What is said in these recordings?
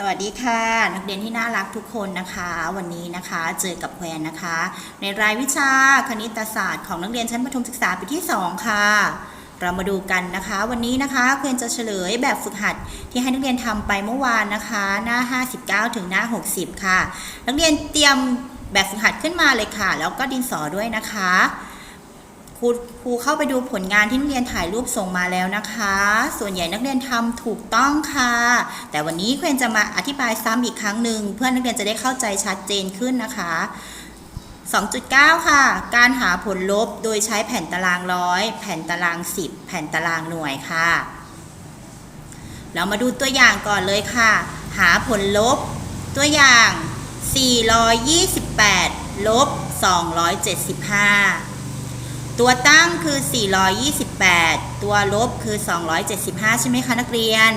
สวัสดีค่ะ นักเรียนที่น่ารักทุกคนนะคะ วันนี้นะคะเจอกับแวนนะคะ ในรายวิชาคณิตศาสตร์ของนักเรียนชั้นประถมศึกษาปีที่ 2 ค่ะ เรามาดูกันนะคะ วันนี้นะคะเพื่อนจะเฉลยแบบฝึกหัดที่ให้นักเรียนทำไปเมื่อวานนะคะ หน้า 59 ถึงหน้า 60 ค่ะ นักเรียนเตรียมแบบฝึกหัดขึ้นมาเลยค่ะ แล้วก็ดินสอด้วยนะคะ ครูครูเข้าไปดูผลงานที่นักเรียนถ่ายรูปส่งมาแล้วนะคะ ส่วนใหญ่นักเรียนทำถูกต้องค่ะ แต่วันนี้เควนจะมาอธิบายซ้ำอีกครั้งหนึ่งเพื่อนักเรียนจะได้เข้าใจชัดเจนขึ้นนะคะ 2.9 ค่ะ การหาผลลบโดยใช้แผ่นตารางร้อย แผ่นตาราง 10 แผ่นตารางหน่วยค่ะ เรามาดูตัวอย่างก่อนเลยค่ะ หาผลลบตัวอย่าง 428 ลบ 275 ตัวตั้งคือ 428 ตัวลบคือ 275 ใช่ไหมคะนักเรียน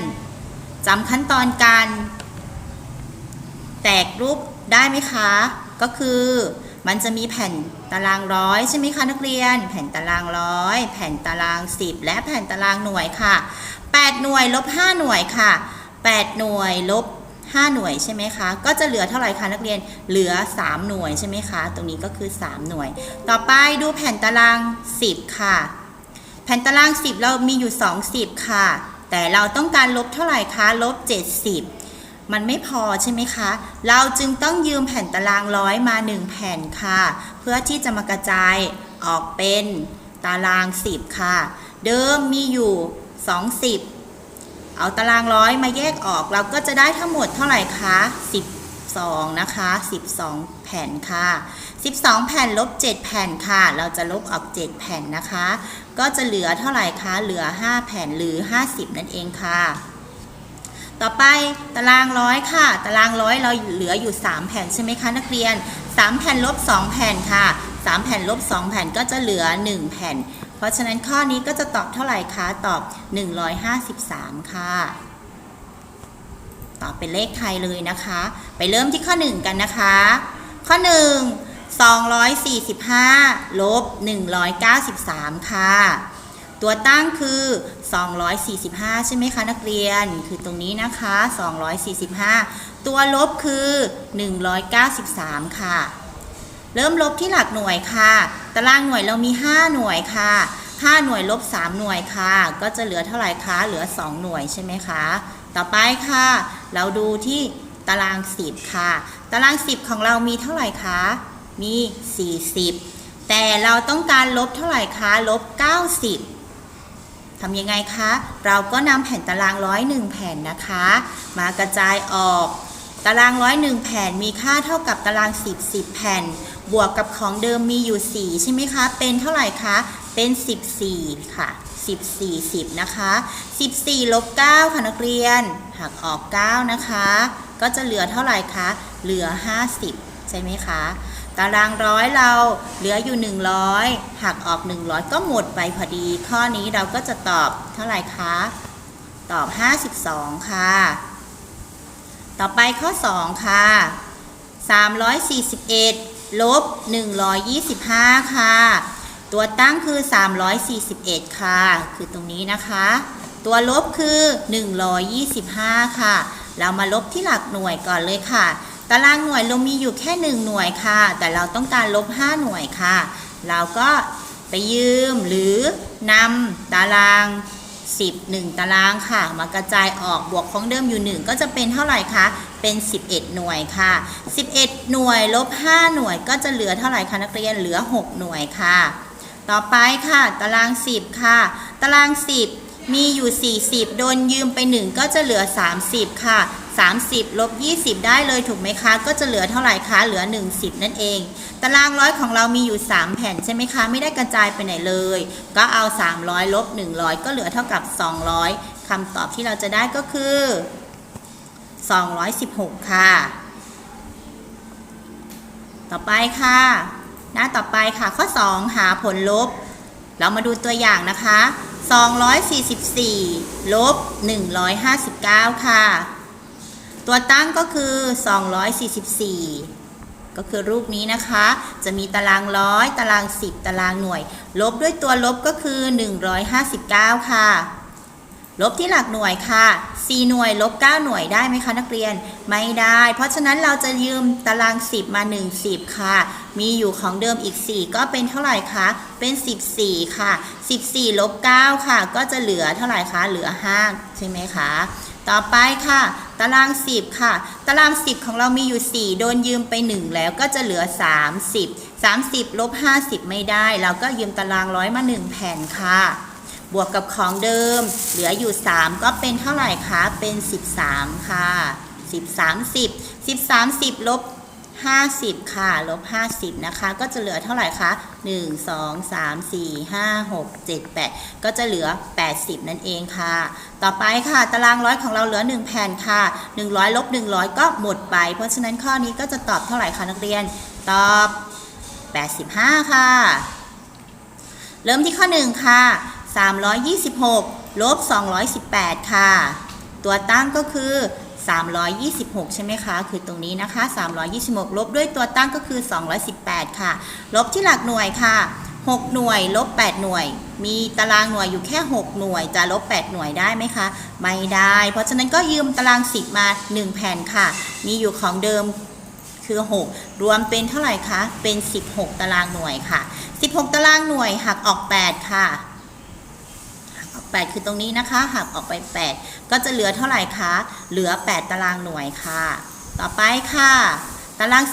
จำขั้นตอนการแตกรูปได้ไหมคะ ก็คือมันจะมีแผ่นตารางร้อยใช่ไหมคะนักเรียน แผ่นตารางร้อยแผ่นตาราง 10 และแผ่นตารางหน่วยค่ะ 8 หน่วยลบ5หน่วยค่ะ 8 หน่วยลบ 5 หน่วยใช่ไหมคะ ก็จะเหลือเท่าไหร่คะนักเรียน เหลือ 3 หน่วยใช่ไหมคะ ตรงนี้ก็คือ 3 หน่วย ต่อไปดูแผ่นตาราง 10 ค่ะ แผ่นตาราง 10 เรามีอยู่ 20 ค่ะ แต่เราต้องการลบเท่าไหร่คะ ลบ 70 มันไม่พอใช่ไหมคะ เราจึงต้องยืมแผ่นตารางร้อยมา 1 แผ่นค่ะ เพื่อที่จะมากระจายออกเป็นตาราง 10 ค่ะ เดิมมีอยู่ 20 เอาตารางร้อยมาแยกออกเราก็จะได้ทั้งหมดเท่าไหร่คะ12นะคะ12 แผ่นค่ะ 12 แผ่นลบ 7 แผ่นค่ะ เราจะลบออก 7 แผ่นนะคะ ก็จะเหลือเท่าไหร่คะเหลือ 5 แผ่นหรือ 50 นั่นเองค่ะ ต่อไปตารางร้อยค่ะ ตารางร้อยเราเหลืออยู่ 3 แผ่นใช่ไหมคะนักเรียน 3 แผ่นลบ 2 แผ่นค่ะ 3 แผ่นลบ 2 แผ่นก็จะเหลือ 1 แผ่น เพราะฉะนั้นข้อนี้ก็จะตอบเท่าไหร่คะ ตอบ 153 ค่ะ ตอบเป็นเลขไทยเลยนะคะ ไปเริ่มที่ข้อ 1 กันนะคะ ข้อ 1 245ลบ193 ค่ะ ตัวตั้งคือ 245 ใช่ไหมคะนักเรียน คือตรงนี้นะคะ 245 ตัวลบคือ 193 ค่ะ เริ่มลบที่หลักหน่วยค่ะ ตารางหน่วยเรามี 5 หน่วยค่ะ 5 หน่วยลบ 3 หน่วยค่ะ ก็จะเหลือเท่าไหร่คะ เหลือ 2 หน่วยใช่ไหมคะ ต่อไปค่ะ เราดูที่ตาราง 10 ค่ะ ตาราง 10 ของเรามีเท่าไหร่คะ มี 40 แต่เราต้องการลบเท่าไหร่คะ ลบ 90ทำยังไงคะ เราก็นำแผ่นตารางร้อยหนึ่งแผ่นนะคะ มากระจายออก ตารางร้อยหนึ่งแผ่นมีค่าเท่ากับตาราง 10 10 แผ่น บวกกับของเดิมมีอยู่ 4 ใช่ไหมคะ เป็นเท่าไหร่คะ เป็น 14 ค่ะ 14 10 นะคะ 14ลบ9ค่ะนักเรียน หักออก 9 นะคะ ก็จะเหลือเท่าไหร่คะ เหลือ 50 ใช่ไหมคะ ตารางร้อยเราเหลืออยู่ 100 หักออก 100 ก็หมดไปพอดี ข้อนี้เราก็จะตอบเท่าไหร่คะ ตอบ 52 ค่ะ ต่อไปข้อ 2 ค่ะ 341 ลบ 125 ค่ะ ตัวตั้งคือ 341 ค่ะ คือตรงนี้นะคะ ตัวลบคือ 125 ค่ะ เรามาลบที่หลักหน่วยก่อนเลยค่ะ ตารางหน่วยเรามีอยู่แค่ 1 หน่วยค่ะ แต่เราต้องการลบ 5 หน่วยค่ะ เราก็ไปยืมหรือนำตาราง 10 1 ตารางค่ะ มากระจายออกบวกของเดิมอยู่ 1 ก็จะเป็นเท่าไหร่คะเป็น 11 หน่วยค่ะ 11 หน่วยลบ 5 หน่วยก็จะเหลือเท่าไหร่คะนักเรียนเหลือ 6 หน่วยค่ะ ต่อไปค่ะ ตาราง 10 ค่ะ ตาราง 10 มีอยู่ 40 โดนยืมไป 1 ก็จะเหลือ 30 ค่ะ 30ลบ20 ได้เลยถูกไหมคะ ก็จะเหลือเท่าไหร่คะ เหลือ 10 นั่นเอง ตารางร้อยของเรามีอยู่ 3 แผ่นใช่ไหมคะ ไม่ได้กระจายไปไหนเลย ก็เอา 300ลบ100 ก็เหลือเท่ากับ 200คำตอบที่เราจะได้ก็คือ 216 ค่ะ ต่อไปค่ะ หน้าต่อไปค่ะ ข้อ 2 หาผลลบ เรามาดูตัวอย่างนะคะ 244ลบ159 ค่ะ ตัวตั้งก็คือ 244 ก็คือรูปนี้นะคะ จะมีตารางร้อยตาราง 10 ตารางหน่วย ลบด้วยตัวลบก็คือ 159 ค่ะ ลบที่หลักหน่วยค่ะ 4 หน่วยลบ 9 หน่วยได้ไหมคะนักเรียน ไม่ได้ เพราะฉะนั้นเราจะยืมตาราง 10 มา 1 10 ค่ะ มีอยู่ของเดิมอีก 4 ก็เป็นเท่าไหร่คะ เป็น 14 ค่ะ 14 ลบ 9 ค่ะ ก็จะเหลือเท่าไหร่คะ เหลือ 5 ใช่ไหมคะ ต่อไปค่ะ ตาราง 10 ค่ะ ตาราง 10 ของเรามีอยู่ 4 โดนยืมไป 1 แล้วก็จะเหลือ 30 30ลบ50 ไม่ได้ เราก็ยืมตารางร้อยมา 1 แผ่นค่ะ บวกกับของเดิม เหลืออยู่ 3 ก็เป็นเท่าไหร่คะ เป็น 13 ค่ะ 10 30 10 30ลบ 50 ค่ะ ลบ 50 นะคะ ก็จะเหลือเท่าไหร่คะ 1 2 3 4 5 6 7 8 ก็จะเหลือ 80 นั่นเองค่ะ ต่อไปค่ะ ตารางร้อยของเราเหลือ 1 แผ่นค่ะ 100ลบ100 ก็หมดไป เพราะฉะนั้นข้อนี้ก็จะตอบเท่าไหร่คะนักเรียน ตอบ 85 ค่ะ เริ่มที่ข้อ 1 ค่ะ 326 ลบ 218 ค่ะ ตัวตั้งก็คือ 326 ใช่ไหมคะ คือตรงนี้นะคะ 326 ลบด้วยตัวตั้งก็คือ 218 ค่ะ ลบที่หลักหน่วยค่ะ 6 หน่วย ลบ 8 หน่วย มีตารางหน่วยอยู่แค่ 6 หน่วย จะลบ 8 หน่วยได้ไหมคะ ไม่ได้ เพราะฉะนั้นก็ยืมตาราง 10 มา 1 แผ่นค่ะ มีอยู่ของเดิมคือ 6 รวมเป็นเท่าไหร่คะ เป็น 16 ตารางหน่วยค่ะ 16 ตารางหน่วยหักออก 8 ค่ะ 8 คือตรงนี้นะคะ หักออกไป 8 ก็จะเหลือเท่าไหร่คะ เหลือ 8 ตารางหน่วยค่ะ ต่อไปค่ะ ตาราง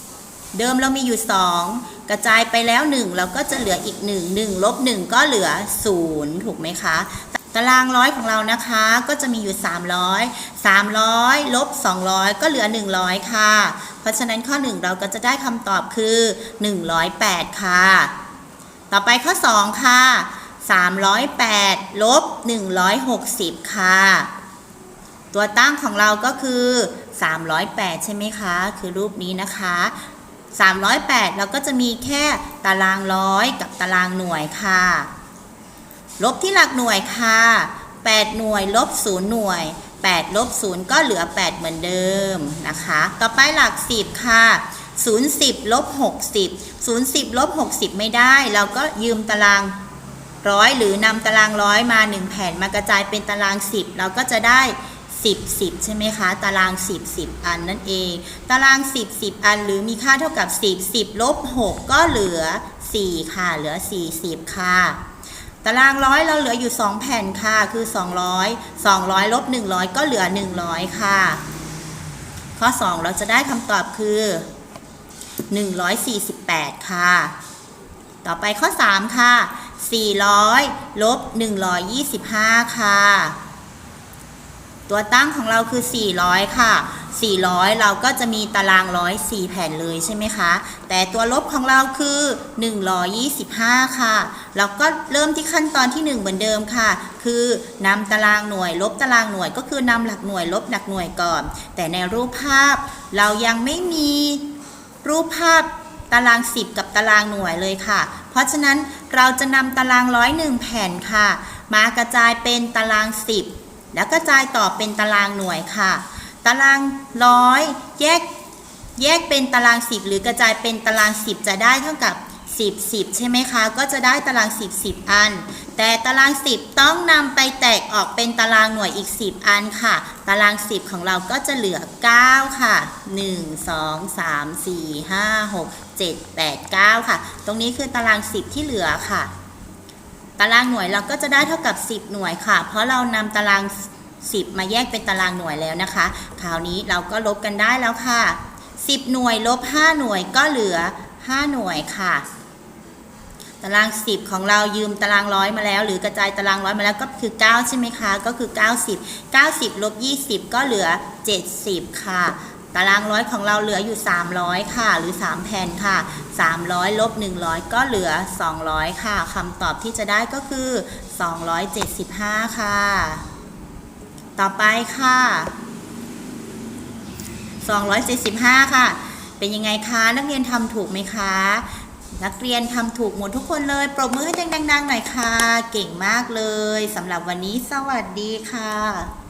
10 เดิมเรามีอยู่ 2 กระจายไปแล้ว 1 เราก็จะเหลืออีก 1 1ลบ1ก็เหลือ 0 ถูกไหมคะตารางร้อยของเรานะคะก็จะมีอยู่ 300 300ลบ200 ก็เหลือ 100 ค่ะ เพราะฉะนั้นข้อ 1 เราก็จะได้คำตอบคือ 108 ค่ะ ต่อไปข้อ 2 ค่ะ 308ลบ160 ค่ะ ตัวตั้งของเราก็คือ 308 ใช่ไหมคะ คือรูปนี้นะคะ 308 เราก็จะมีแค่ตารางร้อยกับตารางหน่วยค่ะ ลบที่หลักหน่วยค่ะ 8 หน่วยลบ 0 หน่วย 8 ลบ 0 ก็เหลือ 8 เหมือนเดิมนะคะ ต่อไปหลัก 10 ค่ะ0 10ลบ60 0 10ลบ60 ไม่ได้ เราก็ยืมตาราง ร้อยหรือนำตารางร้อยมา 1 แผ่นมากระจายเป็นตาราง 10 เราก็จะได้ 10 10 ใช่ไหมคะ ตาราง 10 10 อันนั่นเอง ตาราง 10 10 อันหรือมีค่าเท่ากับ 10 10ลบ6ก็เหลือ 4 ค่ะ เหลือ 40 ค่ะ ตารางร้อยเราเหลืออยู่ 2 แผ่นค่ะ คือ 200 200ลบ100 ก็เหลือ 100 ค่ะ ข้อ 2 เราจะได้คำตอบคือ 148 ค่ะ ต่อไปข้อ 3 ค่ะ 400ลบ125 ค่ะ ตัวตั้งของเราคือ 400 ค่ะ 400 เราก็จะมีตารางร้อย4แผ่นเลยใช่ไหมคะ แต่ตัวลบของเราคือ 125 ค่ะ เราก็เริ่มที่ขั้นตอนที่ 1 เหมือนเดิมค่ะ คือนำตารางหน่วยลบตารางหน่วยก็คือนำหลักหน่วยลบหลักหน่วยก่อน แต่ในรูปภาพเรายังไม่มีรูปภาพตาราง 10 กับตารางหน่วยเลยค่ะ เพราะฉะนั้นเราจะนำตารางร้อยหนึ่งแผ่นค่ะ มากระจายเป็นตาราง 10 แล้วกระจายต่อเป็นตารางหน่วยค่ะ ตารางร้อยแยกแยกเป็นตาราง 10 หรือกระจายเป็นตาราง 10 จะได้เท่ากับ 10 10 ใช่ไหมคะ ก็จะได้ตาราง 10 10 อัน แต่ตาราง 10 ต้องนำไปแตกออกเป็นตารางหน่วยอีก 10 อันค่ะ ตาราง 10 ของเราก็จะเหลือ 9 ค่ะ 1 2 3 4 5 6 7 8 9 ค่ะ ตรงนี้คือตาราง 10 ที่เหลือค่ะ ตารางหน่วยเราก็จะได้เท่ากับ 10 หน่วยค่ะ เพราะเรานำตาราง 10 มาแยกเป็นตารางหน่วยแล้วนะคะ คราวนี้เราก็ลบกันได้แล้วค่ะ 10 หน่วยลบ 5 หน่วยก็เหลือ 5 หน่วยค่ะ ตาราง 10 ของเรายืมตารางร้อยมาแล้ว หรือกระจายตารางร้อยมาแล้วก็คือ 9 ใช่ไหมคะ ก็คือ 90 90ลบ20 ก็เหลือ 70 ค่ะ ตารางร้อยของเราเหลืออยู่ 300 ค่ะ หรือ 3 แผ่นค่ะ 300ลบ100 ก็เหลือ 200 ค่ะคำตอบที่จะได้ก็คือ 275 ค่ะ ต่อไปค่ะ 275 ค่ะ เป็นยังไงคะ นักเรียนทำถูกไหมคะ นักเรียนทำถูกหมดทุกคนเลย ปรบมือให้ดังๆหน่อยค่ะ เก่งมากเลยสำหรับวันนี้สวัสดีค่ะ